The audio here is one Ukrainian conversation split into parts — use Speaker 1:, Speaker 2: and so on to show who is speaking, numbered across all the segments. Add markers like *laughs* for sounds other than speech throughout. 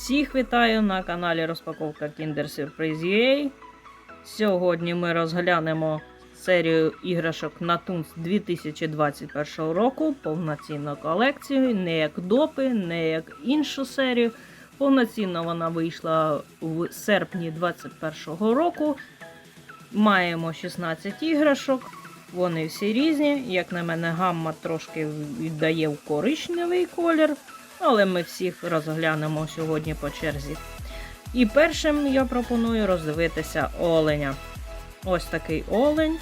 Speaker 1: Всіх вітаю на каналі Розпаковка Kinder Surprise UA. Сьогодні ми розглянемо серію іграшок Natuns 2021 року, повноцінну колекцію, не як допи, не як іншу серію. Повноцінно вона вийшла в серпні 2021 року. Маємо 16 іграшок. Вони всі різні. Як на мене, гамма трошки віддає в коричневий колір, але ми всіх розглянемо сьогодні по черзі. І першим я пропоную роздивитися оленя. Ось такий олень.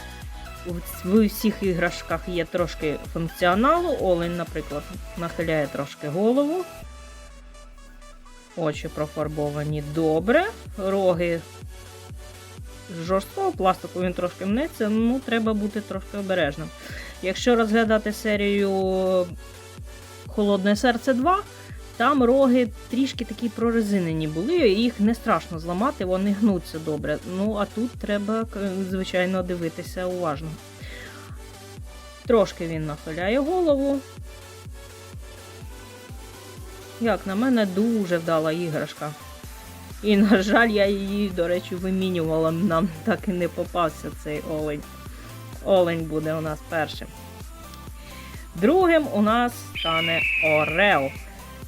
Speaker 1: В всіх іграшках є трошки функціоналу. Олень, наприклад, нахиляє трошки голову. Очі профарбовані добре. Роги з жорсткого пластику він трошки мнеться, ну треба бути трошки обережним. Якщо розглядати серію Холодне серце 2, там роги трішки такі прорезинені були, їх не страшно зламати, вони гнуться добре. Ну, а тут треба, звичайно, дивитися уважно. Трошки він нахиляє голову. Як на мене, дуже вдала іграшка. І, на жаль, я її, до речі, вимінювала. Нам так і не попався цей олень. Олень буде у нас першим. Другим у нас стане Орел.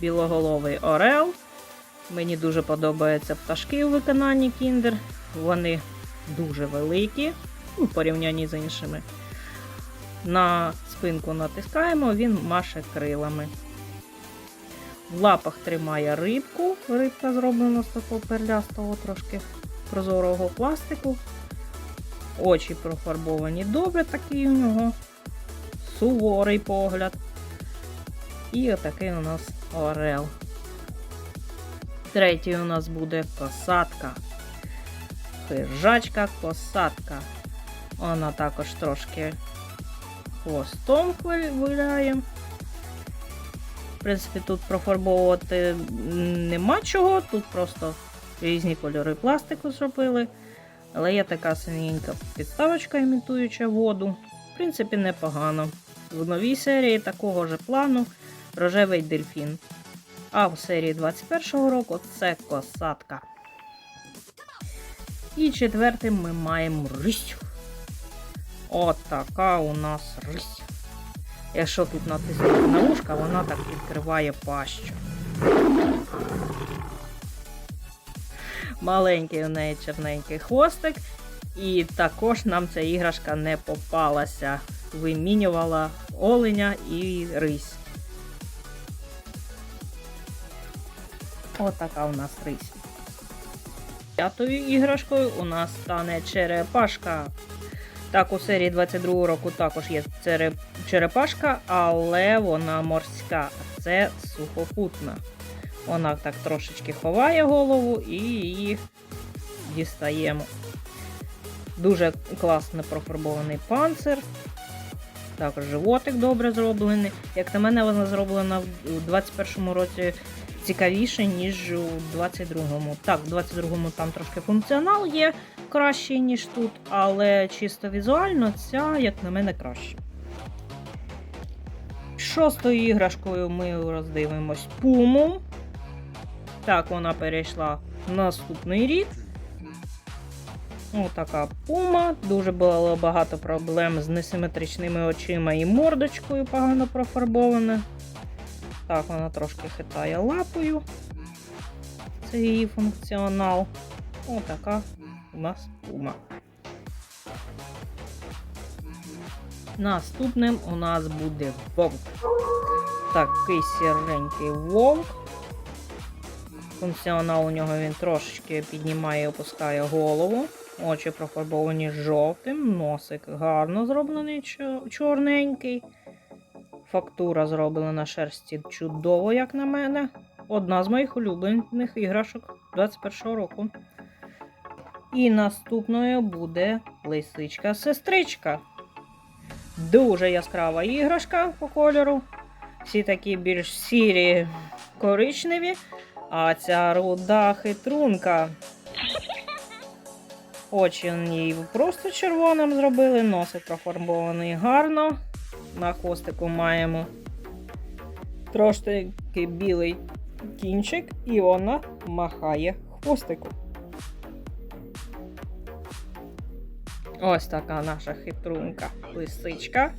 Speaker 1: Білоголовий Орел. Мені дуже подобаються пташки у виконанні Кіндер. Вони дуже великі у порівнянні з іншими. На спинку натискаємо, він маше крилами. В лапах тримає рибку. Рибка зроблена з такого перлястого, трошки прозорого пластику. Очі профарбовані добре, такий у нього суворий погляд. І отакий у нас орел. Третій у нас буде косатка. Хижачка косатка. Вона також трошки хвостом виляє. В принципі, тут профарбовувати нема чого, тут просто різні кольори пластику зробили. Але є така синенька підставочка, імітуюча воду. В принципі, непогано. В новій серії такого ж плану рожевий дельфін. А в серії 21-го року це косатка. І четвертим ми маємо рись. Отака у нас рись. Якщо тут натиснути на ушка, вона так відкриває пащу. Маленький у неї черненький хвостик. І також нам ця іграшка не попалася. Вимінювала оленя і рись. Отака у нас рись. П'ятою іграшкою у нас стане черепашка. Так, у серії 22 року також є черепашка, але вона морська. Це сухопутна. Вона так трошечки ховає голову і її дістаємо. Дуже класно профарбований панцир. Також животик добре зроблений. Як на мене, вона зроблена у 21-му році цікавіше, ніж у 22-му. Так, в 22-му там трошки функціонал є кращий, ніж тут, але чисто візуально ця, як на мене, краще. Шостою іграшкою ми роздивимось пуму. Так, вона перейшла в наступний рік. Отака пума. Дуже було багато проблем з несиметричними очима і мордочкою погано профарбована. Так, вона трошки хитає лапою. Це її функціонал. Отака у нас пума. Наступним у нас буде вовк. Такий сіренький вовк. Функціонал у нього він трошечки піднімає і опускає голову. Очі профарбовані жовтим, носик гарно зроблений чорненький. Фактура зроблена на шерсті чудово, як на мене. Одна з моїх улюблених іграшок 21-го року. І наступною буде лисичка-сестричка. Дуже яскрава іграшка по кольору. Всі такі більш сірі коричневі. А ця руда хитрунка. Очі її просто червоним зробили, носик профарбований гарно. На хвостику маємо трошки білий кінчик і вона махає хвостиком. Ось така наша хитрунка лисичка.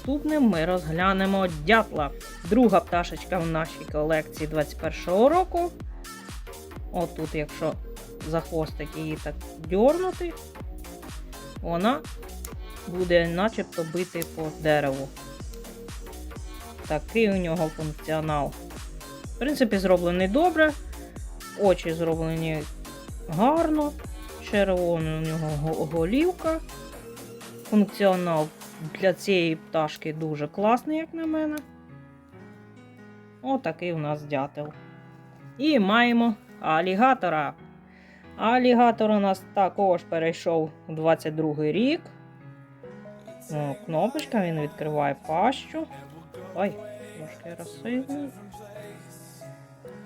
Speaker 1: Наступним ми розглянемо дятла. Друга пташечка в нашій колекції 21-го року. Отут, якщо за хвостик її так дьорнути, вона буде начебто бити по дереву. Такий у нього функціонал. В принципі, зроблений добре. Очі зроблені гарно. Червона у нього голівка. Функціонал для цієї пташки дуже класний, як на мене. Отакий у нас дятел. І маємо алігатора. Алігатор у нас також перейшов у 22 рік. О, кнопочка, він відкриває пащу. Ой, трошки розсильний.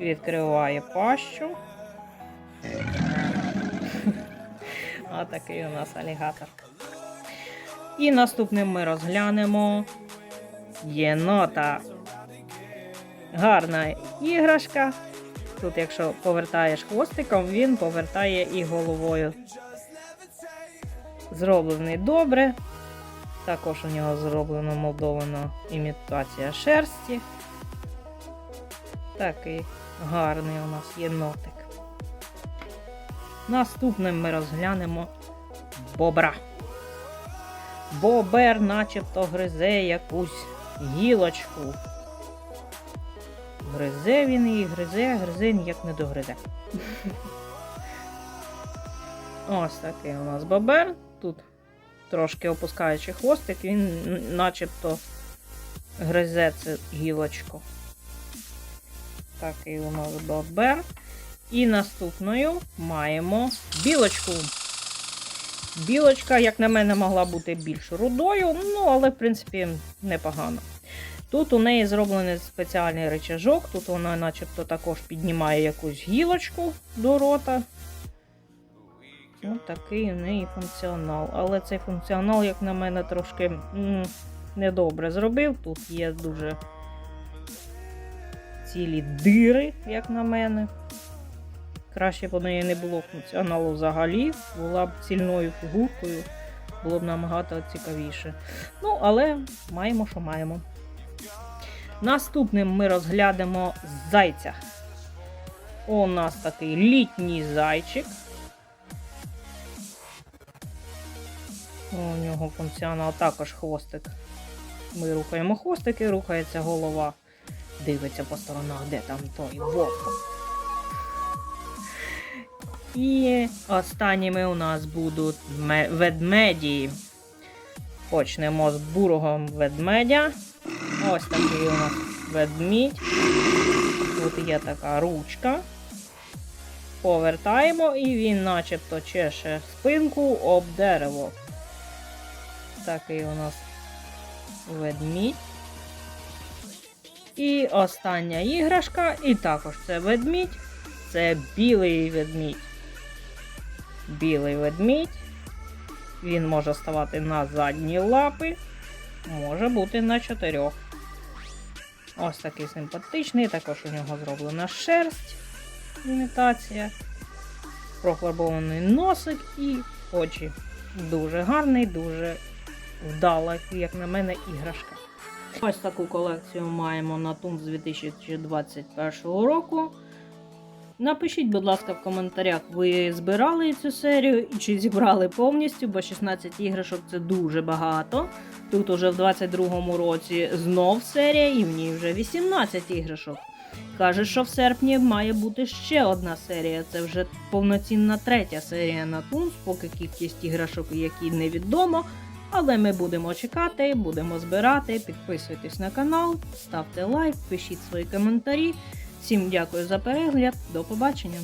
Speaker 1: Відкриває пащу. *laughs* А такий у нас алігатор. І наступним ми розглянемо єнота. Гарна іграшка. Тут, якщо повертаєш хвостиком, він повертає і головою. Зроблений добре. Також у нього зроблено молдована імітація шерсті. Такий гарний у нас єнотик. Наступним ми розглянемо бобра. Бобер начебто гризе якусь гілочку. Гризе він її, гризе, гризе ніяк не догризе. *laughs* Ось такий у нас бобер. Трошки опускаючи хвостик, він начебто гризе цю гілочку. Такий у нас бобер. І наступною маємо білочку. Білочка, як на мене, могла бути більш рудою, ну, але, в принципі, непогано. Тут у неї зроблений спеціальний речажок, тут вона начебто також піднімає якусь гілочку до рота. Ось такий у неї функціонал. Але цей функціонал, як на мене, трошки недобре зробив. Тут є дуже цілі дири, як на мене. Краще б у неї не було функціоналу взагалі, була б цільною фігуркою, було б набагато цікавіше. Ну, але маємо, що маємо. Наступним ми розглянемо зайця. У нас такий літній зайчик. У нього функціонал також хвостик. Ми рухаємо хвостик і рухається голова. Дивиться по сторонах, де там той вовк. І останніми у нас будуть ме- ведмеді. Почнемо з бурого ведмедя. Ось такий у нас ведмідь. Тут є така ручка. Повертаємо і він начебто чеше спинку об дерево. Такий у нас ведмідь. І остання іграшка, і також це ведмідь. Це білий ведмідь. Білий ведмідь. Він може ставати на задні лапи, може бути на чотирьох. Ось такий симпатичний, також у нього зроблена шерсть, імітація, профарбований носик і очі. Дуже гарний, дуже вдала, як на мене, іграшка. Ось таку колекцію маємо на Тун з 2021 року. Напишіть, будь ласка, в коментарях, ви збирали цю серію і чи зібрали повністю, бо 16 іграшок це дуже багато. Тут уже в 22-му році знов серія, і в ній вже 18 іграшок. Каже, що в серпні має бути ще одна серія. Це вже повноцінна третя серія на Тунс, поки кількість іграшок, які невідомо. Але ми будемо чекати, будемо збирати. Підписуйтесь на канал, ставте лайк, пишіть свої коментарі. Всім дякую за перегляд. До побачення!